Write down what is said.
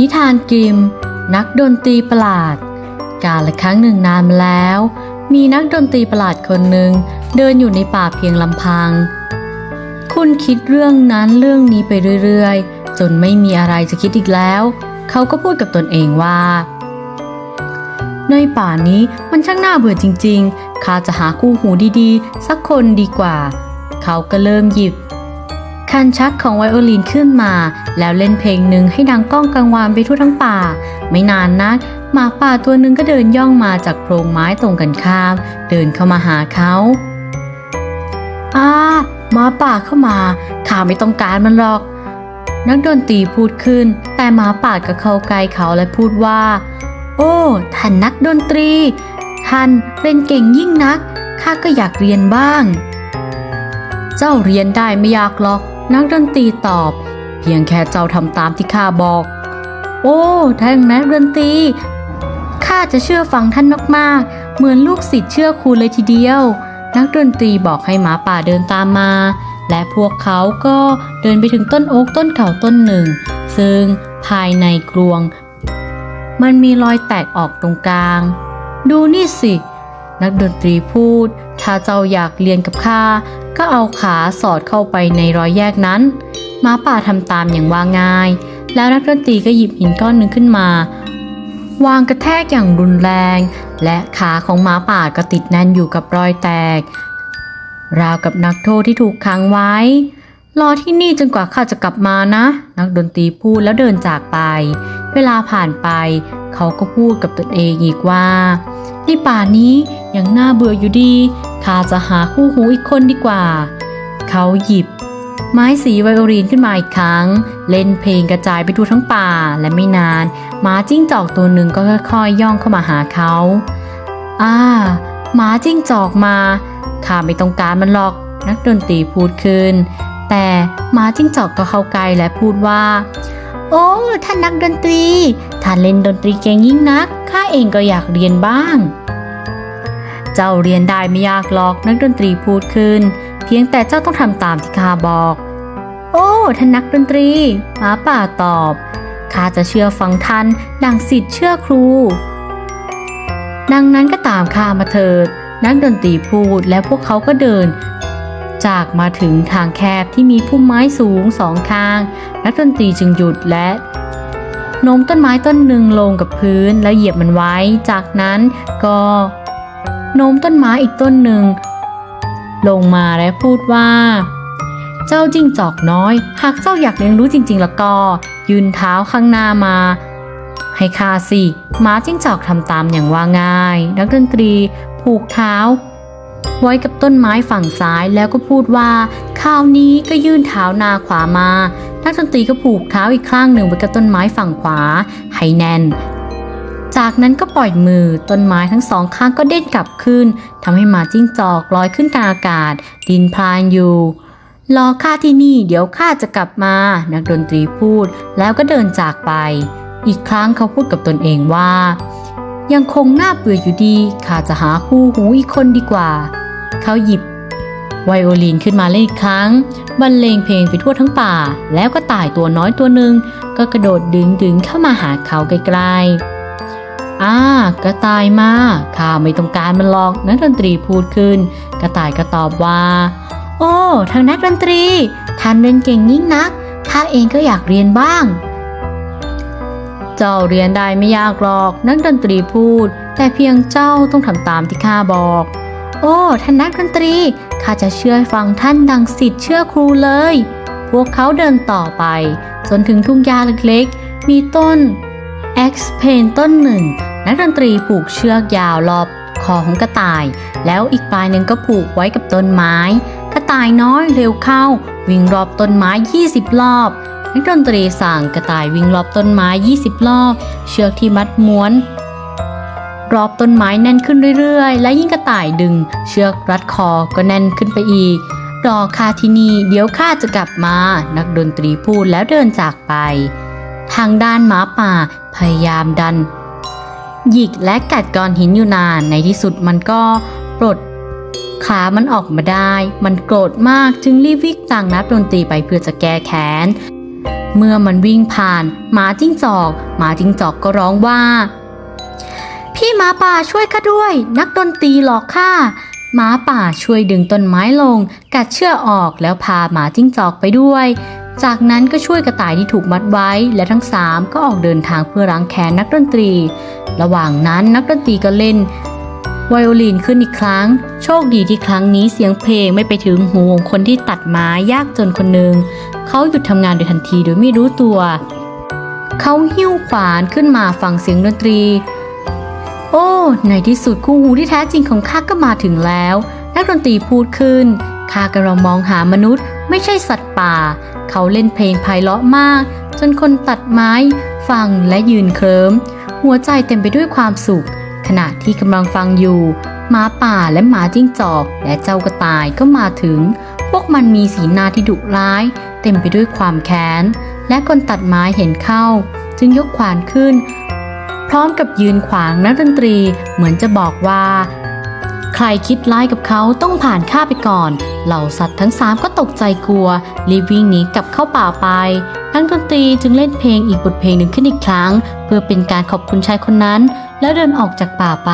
นิทานกริม นักดนตรีประหลาด การละครั้งหนึ่งนานมาแล้ว มีนักดนตรีประหลาดคนหนึ่งเดินอยู่ในป่าเพียงลำพัง คุณคิดเรื่องนั้นเรื่องนี้ไปเรื่อยๆ จนไม่มีอะไรจะคิดอีกแล้ว เขาก็พูดกับตนเองว่า ในป่านี้มันช่างน่าเบื่อจริงๆข้าจะหาคู่หูดีๆ สักคนดีกว่า เขาก็เริ่มหยิบ คันชักของไวโอลินขึ้นมา แล้วเล่นเพลงหนึ่งให้ดังก้องกังวานไปทั่วทั้งป่า ไม่นานนัก หมาป่าตัวหนึ่งก็เดินย่องมาจากโพรงไม้ตรงกันข้าม เดินเข้ามาหาเขาอ้าหมาป่าเข้ามาข้าไม่ต้องการมันหรอก นักดนตรีพูดขึ้น แต่หมาป่าก็เข้าใกล้เขาและพูดว่า โอ้ท่านนักดนตรี ท่านเล่นเก่งยิ่งนักข้าก็อยากเรียนบ้าง เจ้าเรียนได้ไม่ยากหรอก นักดนตรีตอบ เพียงแค่เจ้าทำตามที่ข้าบอก โอ้ท่านนักดนตรีข้าจะเชื่อฟังท่านมากๆ เหมือนลูกศิษย์เชื่อครูเลยทีเดียว นักดนตรีบอกให้หมาป่าเดินตามมา และพวกเขาก็เดินไปถึงต้นโอ๊กต้นเก่าต้นหนึ่ง ซึ่งภายในกรวง มันมีรอยแตกออกตรงกลาง ดูนี่สิ นักดนตรีพูด ถ้าเจ้าอยากเรียนกับข้า ก็เอาขาสอดเข้าไปในรอยแยกนั้นหมาป่าทำตามอย่างว่าง่าย แล้วนักดนตรีก็หยิบหินก้อนหนึ่งขึ้นมา วางกระแทกอย่างรุนแรง และขาของหมาป่าก็ติดแน่นอยู่กับรอยแตก ราวกับนักโทษที่ถูกขังไว้ รอที่นี่จนกว่าข้าจะกลับมานะ นักดนตรีพูดแล้วเดินจากไป เวลาผ่านไป เขาก็พูดกับตนเองอีกว่าในป่านี้ยังน่าเบื่ออยู่ดี ข้าจะหาคู่หูอีกคนดีกว่า เขาหยิบ ไม้สีไวโอลินขึ้นมาอีกครั้ง เล่นเพลงกระจายไปทั่วทั้งป่าและไม่นานหมาจิ้งจอกตัวหนึ่งก็ค่อยๆย่องเข้ามาหาเขาอ่าหมาจิ้งจอกมาข้าไม่ต้องการมันหรอกนักดนตรีพูดขึ้น แต่หมาจิ้งจอกก็เข้าใกล้และพูดว่า โอ้ ท่านนักดนตรี ท่านเล่นดนตรีเก่งยิ่งนัก ข้าเองก็อยากเรียนบ้าง เจ้าเรียนได้ไม่ยากหรอกนักดนตรีพูดขึ้น เพียงแต่เจ้าต้องทำตามที่ข้าบอก โอ้ท่านนักดนตรีหมาป่าตอบข้าจะเชื่อฟังท่านดังสิทธิ์เชื่อครู ดังนั้นก็ตามข้ามาเถิด นักดนตรีพูดและพวกเขาก็เดิน จากมาถึงทางแคบที่มีพุ่มไม้สูงสองข้าง นักดนตรีจึงหยุดและโน้มต้นไม้ต้นหนึ่งลงกับพื้นแล้วเหยียบมันไว้ จากนั้นก็ โน้มต้นไม้อีกต้นหนึ่ง ลงมาและพูดว่า เจ้าจิ้งจอกน้อย หากเจ้าอยากเรียนรู้จริง ๆ แล้วก็ ยืนเท้าข้างหน้ามา ให้ข้าสิหมาจิ้งจอกทำตามอย่างว่าง่าย นักดนตรี ผูกเท้า ไว้กับต้นไม้ฝั่งซ้ายแล้วก็พูดว่าคราวนี้ก็ยื่นเท้าหน้าขวามานักดนตรีก็ผูกเท้าอีกข้างหนึ่งไว้กับต้นไม้ฝั่งขวาให้แน่น จากนั้นก็ปล่อยมือต้นไม้ทั้งสองข้างก็เด้นกลับขึ้นทำให้หมาจิ้งจอกลอยขึ้นกลางอากาศ ดินพลานอยู่รอข้าที่นี่เดี๋ยวข้าจะกลับมา นักดนตรีพูดแล้วก็เดินจากไป อีกครั้งเขาพูดกับตนเองว่า ยังคงหน่าเบื่อยอยู่ดีข้าจะหาคู่หูอีกคนดีกว่า เขาหยิบไวโอลินขึ้นมาเล่นอีกครั้ง บรรเลงเพลงไปทั่วทั้งป่า แล้วก็ต่ายตัวน้อยตัวหนึ่งก็กระโดดดึงดึงเข้ามาหาเขาใกล้ๆ อ่ากระต่ายมา ข้าไม่ต้องการมันหรอก นักดนตรีพูดขึ้น กระต่ายก็ตอบว่า โอ้ทางนักดนตรี ท่านเรียนเก่งยิ่งนัก ข้าเองก็อยากเรียนบ้าง เจ้าเรียนได้ไม่ยากหรอก นักดนตรีพูด แต่เพียงเจ้าต้องทำตามที่ข้าบอก โอ้ท่านนักดนตรี ข้าจะเชื่อฟังท่านดังสิทธิ์เชื่อครูเลย พวกเขาเดินต่อไป จนถึงทุ่งหญ้าเล็กๆ มีต้น X เพนต้นหนึ่งนักดนตรีผูกเชือกยาวรอบคอของกระต่าย แล้วอีกปลายหนึ่งก็ผูกไว้กับต้นไม้ กระต่ายน้อยเร็วเข้า วิ่งรอบต้นไม้ 20 รอบนักดนตรีสั่งกระต่ายวิ่งรอบต้นไม้ 20 รอบ เชือกที่มัดม้วน รอบต้นไม้แน่นขึ้นเรื่อยๆ และยิ่งกระต่ายดึง เชือกรัดคอก็แน่นขึ้นไปอีก รอข้าที่นี่เดี๋ยวข้าจะกลับมา นักดนตรีพูดแล้วเดินจากไป ทางด้านหมาป่าพยายามดัน หยิกและกัดก้อนหินอยู่นานในที่สุดมันก็ปลดขามันออกมาได้ มันโกรธมากจึงรีบวิ่งตามนักดนตรีไปเพื่อจะแก้แค้น เมื่อมันวิ่งผ่าน หมาจิ้งจอก หมาจิ้งจอกก็ร้องว่า พี่หมาป่าช่วยข้าด้วย นักดนตรีหลอกข้าหมาป่าช่วยดึงต้นไม้ลง กัดเชือกออกแล้วพาหมาจิ้งจอกไปด้วย จากนั้นก็ช่วยกระต่ายที่ถูกมัดไว้ และทั้งสามก็ออกเดินทางเพื่อล้างแค้นนักดนตรี ระหว่างนั้นนักดนตรีก็เล่นไวโอลินขึ้นอีกครั้ง โชคดีที่ครั้งนี้เสียงเพลงไม่ไปถึงหูของคนที่ตัดไม้ยากจนคนหนึ่ง เขาหยุดทำงานโดยทันทีโดยไม่รู้ตัว เขาหิ้วขวานขึ้นมาฟังเสียงดนตรี โอ้ ในที่สุดคู่หูที่แท้จริงของข้าก็มาถึงแล้ว นักดนตรีพูดขึ้นข้ากำลังมองหามนุษย์ ไม่ใช่สัตว์ป่า เขาเล่นเพลงไพเราะมาก จนคนตัดไม้ฟังและยืนเคลิ้มหัวใจเต็มไปด้วยความสุข ขณะที่กำลังฟังอยู่หมาป่าและหมาจิ้งจอก และเจ้ากระต่ายก็มาถึง พวกมันมีสีหน้าที่ดุร้าย เต็มไปด้วยความแค้น และคนตัดไม้เห็นเข้า จึงยกขวานขึ้น พร้อมกับยืนขวางนักดนตรีเหมือนจะบอกว่า ใครคิดร้ายกับเขาต้องผ่านข้าไปก่อน เหล่าสัตว์ทั้งสามก็ตกใจกลัว รีบวิ่งหนีกลับเข้าป่าไปนักดนตรีจึงเล่นเพลงอีกบทเพลงหนึ่งขึ้นอีกครั้ง เพื่อเป็นการขอบคุณชายคนนั้น แล้วเดินออกจากป่าไป